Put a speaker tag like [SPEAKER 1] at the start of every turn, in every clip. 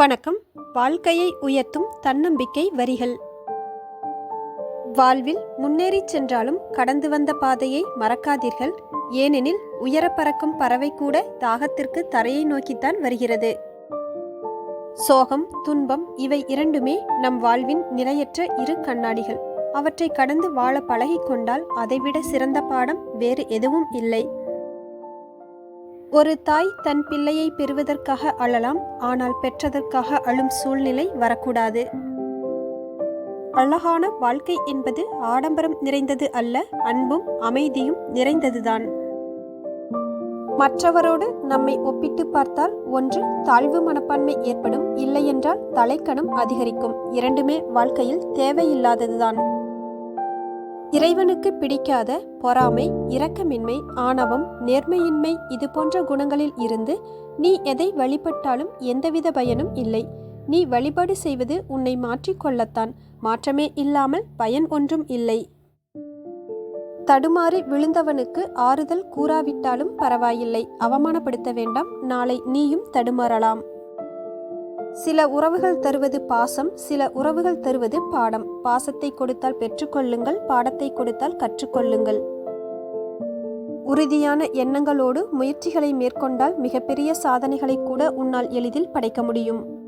[SPEAKER 1] வணக்கம். வாழ்க்கையை உயர்த்தும் தன்னம்பிக்கை வரிகள். வாழ்வில் முன்னேறிச் சென்றாலும் கடந்து வந்த பாதையை மறக்காதீர்கள். ஏனெனில் உயர பறக்கும் பறவை கூட தாகத்திற்கு தரையை நோக்கித்தான் வருகிறது. சோகம் துன்பம் இவை இரண்டுமே நம் வாழ்வின் நிலையற்ற இரு கண்ணாடிகள். அவற்றை கடந்து வாழ பழகிக்கொண்டால் அதைவிட சிறந்த பாடம் வேறு எதுவும் இல்லை. ஒரு தாய் தன் பிள்ளையை பெறுவதற்காக அழலாம் ஆனால் பெற்றதற்காக அழும் சூழ்நிலை வரக்கூடாது. அழகான வாழ்க்கை என்பது ஆடம்பரம் நிறைந்தது அல்ல அன்பும் அமைதியும் நிறைந்ததுதான். மற்றவரோடு நம்மை ஒப்பிட்டு பார்த்தால் ஒன்று தாழ்வு மனப்பான்மை ஏற்படும் இல்லையென்றால் தலைக்கணம் அதிகரிக்கும். இரண்டுமே வாழ்க்கையில் தேவையில்லாததுதான். இறைவனுக்கு பிடிக்காத பொறாமை இரக்கமின்மை ஆணவம் நேர்மையின்மை இது போன்ற குணங்களில் இருந்து நீ எதை வழிபட்டாலும் எந்தவித பயனும் இல்லை. நீ வழிபாடு செய்வது உன்னை மாற்றிக்கொள்ளத்தான் மாற்றமே இல்லாமல் பயன் ஒன்றும் இல்லை. தடுமாறி விழுந்தவனுக்கு ஆறுதல் கூறாவிட்டாலும் பரவாயில்லை. அவமானப்படுத்த வேண்டாம். நாளை நீயும் தடுமாறலாம். சில உறவுகள் தருவது பாசம் சில உறவுகள் தருவது பாடம். பாசத்தை கொடுத்தால் பெற்றுக்கொள்ளுங்கள் பாடத்தை கொடுத்தால் கற்றுக்கொள்ளுங்கள். உறுதியான எண்ணங்களோடு முயற்சிகளை மேற்கொண்டால் மிகப்பெரிய சாதனைகளை கூட உன்னால் எளிதில் படைக்க முடியும்.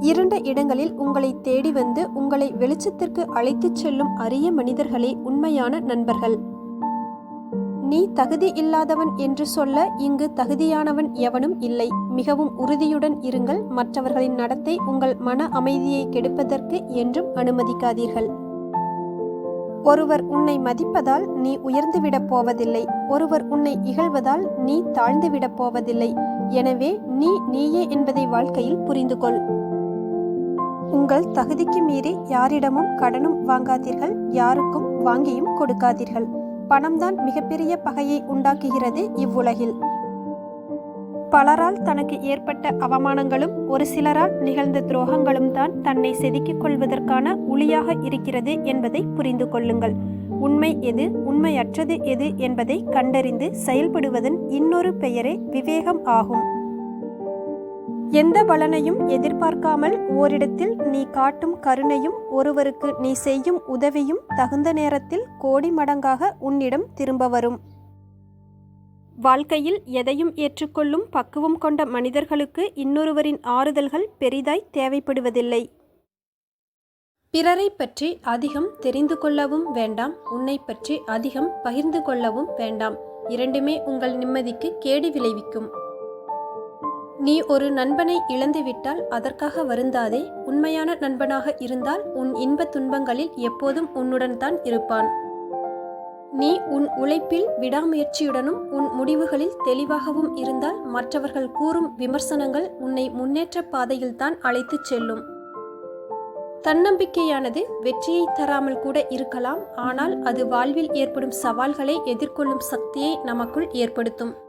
[SPEAKER 1] இருண்ட இடங்களில் உங்களை தேடி வந்து உங்களை வெளிச்சத்திற்கு அழைத்துச் செல்லும் அரிய மனிதர்களே உண்மையான நண்பர்கள். நீ தகுதி இல்லாதவன் என்று சொல்ல இங்கு தகுதியானவன் எவனும் இல்லை. மிகவும் உறுதியுடன் இருங்கள். மற்றவர்களின் நடத்தை உங்கள் மன அமைதியை கெடுப்பதற்கு என்றும் அனுமதிக்காதீர்கள். ஒருவர் உன்னை மதிப்பதால் நீ உயர்ந்துவிடப் போவதில்லை. ஒருவர் உன்னை இகழ்வதால் நீ தாழ்ந்துவிடப் போவதில்லை. எனவே நீ நீயே என்பதை வாழ்க்கையில் புரிந்து கொள் உங்கள் தகுதிக்கு மீறி யாரிடமும் கடனும் வாங்காதீர்கள். யாருக்கும் வாங்கியும் கொடுக்காதீர்கள். பணம்தான் மிகப்பெரிய பகையை உண்டாக்குகிறது இவ்வுலகில். பலரால் தனக்கு ஏற்பட்ட அவமானங்களும் ஒரு சிலரால் நிகழ்ந்த துரோகங்களும் தான் தன்னை செதுக்கிக் கொள்வதற்கான உளியாக இருக்கிறது என்பதை புரிந்து கொள்ளுங்கள். உண்மை எது உண்மையற்றது எது என்பதை கண்டறிந்து செயல்படுவதன் இன்னொரு பெயரே விவேகம் ஆகும். எந்த பலனையும் எதிர்பார்க்காமல் ஓரிடத்தில் நீ காட்டும் கருணையும் ஒருவருக்கு நீ செய்யும் உதவியும் தகுந்த நேரத்தில் கோடி மடங்காக உன்னிடம் திரும்ப வரும். வாழ்க்கையில் எதையும் ஏற்றுக்கொள்ளும் பக்குவம் கொண்ட மனிதர்களுக்கு இன்னொருவரின் ஆறுதல்கள் பெரிதாய் தேவைப்படுவதில்லை. பிறரை பற்றி அதிகம் தெரிந்து கொள்ளவும் வேண்டாம் உன்னை பற்றி அதிகம் பகிர்ந்து கொள்ளவும் வேண்டாம். இரண்டுமே உங்கள் நிம்மதிக்கு கேடு விளைவிக்கும். நீ ஒரு நண்பனை இழந்துவிட்டால் அதற்காக வருந்தாதே. உண்மையான நண்பனாக இருந்தால் உன் இன்ப துன்பங்களில் எப்போதும் உன்னுடன் தான் இருப்பான். நீ உன் உழைப்பில் விடாமுயற்சியுடனும் உன் முடிவுகளில் தெளிவாகவும் இருந்தால் மற்றவர்கள் கூறும் விமர்சனங்கள் உன்னை முன்னேற்ற பாதையில்தான் அழைத்துச் செல்லும். தன்னம்பிக்கையானது வெற்றியை தராமல் கூட இருக்கலாம் ஆனால் அது வாழ்வில் ஏற்படும் சவால்களை எதிர்கொள்ளும் சக்தியை நமக்குள் ஏற்படுத்தும்.